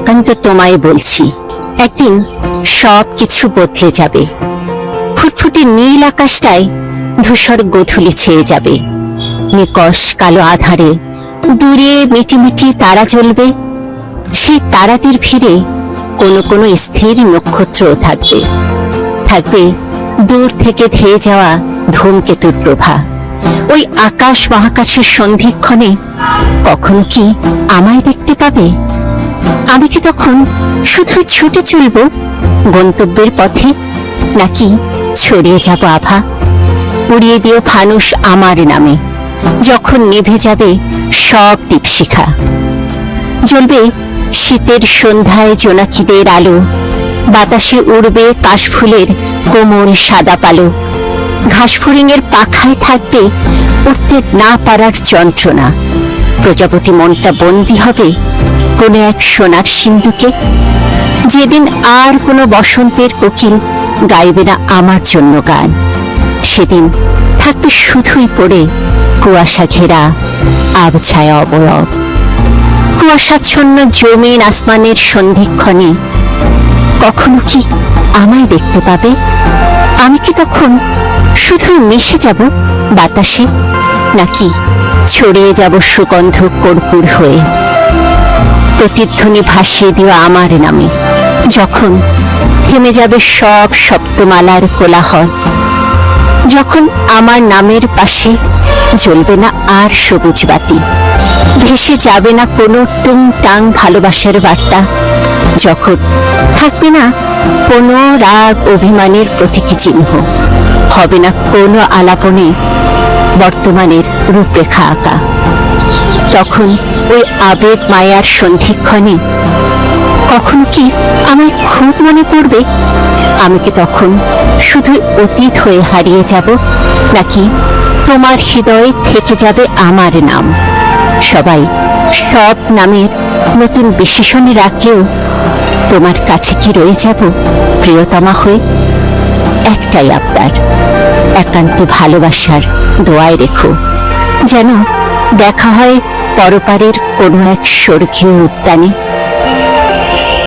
একান্ত তোমায় বলছি, একদিন সব কিছু বদলে যাবে। ফুটফুটে নীল আকাশটায় ধূসর গোধূলি ছেয়ে যাবে। নিকশ কালো আধারে দূরে মিটিমিটি তারা জ্বলবে। সেই তারাদের ভিড়ে কোনো কোনো স্থির নক্ষত্রও থাকবে। থাকবে দূর থেকে ধেয়ে যাওয়া ধূমকেতুর প্রভা। ওই আকাশ মহাকাশের সন্ধিক্ষণে কখনো কি আমায় দেখতে পাবে? আমি কি তখন শুধুই ছুটে চলব গন্তব্যের পথে নাকি ছড়িয়ে যাব আভা? উড়িয়ে দিও ফানুস আমার নামে, যখন নেভে যাবে সব দীপশিখা। জ্বলবে শীতের সন্ধ্যায় জোনাকিদের আলো, বাতাসে উড়বে কাশফুলের কোমল সাদা পালো। ঘাসফড়িংয়ের পাখায় থাকবে উঠতে না পারার যন্ত্রণা। প্রজাপতি মনটা বন্দি হবে কোনো এক সোনার সিন্ধুকে। যেদিন আর কোনো বসন্তের কোকিল গাইবে না আমার জন্য গান। সেদিন থাকবে শুধুই পড়ে কুয়াশা ঘেরা আবছায়া অবয়ব। কুয়াশাচ্ছন্ন জমিন আসমানের সন্ধিক্ষণে কখনো কি আমায় দেখতে পাবে? আমি কি তখন শুধু মিশে যাব বাতাসে, নাকি ছড়িয়ে যাব সুগন্ধ কর্পূর হয়ে। প্রতিধ্বনি ভাসিয়ে দেওয়া আমার নামে। যখন থেমে যাবে সব সপ্তমালার কোলাহল। যখন আমার নামের পাশে জ্বলবে না আর সবুজ বাতি। ভেসে যাবে না কোনো টুং টাং ভালোবাসার বার্তা। যখন থাকবে না কোনো রাগ অভিমানের প্রতীকী চিহ্ন। হবে না কোনো আলাপনে বর্তমানের রূপরেখা আঁকা। তখন ওই আবেগ মায়ার সন্ধিক্ষণে, কখনো কি আমায় খুব মনে পড়বে? আমি কি তখন শুধু অতীত হয়ে হারিয়ে যাব? নাকি তোমার হৃদয়ে থেকে যাবে আমার নাম? সবাই সব নামের নতুন বিশেষণে রাখলেও তোমার কাছে কি রয়ে যাব, প্রিয়তমা হয়ে? একটাই আপনার। একান্ত ভালোবাসার দোয়ায় রেখো। যেন দেখা হয় পরপারের কোনো এক স্বর্গীয় উদ্যানে।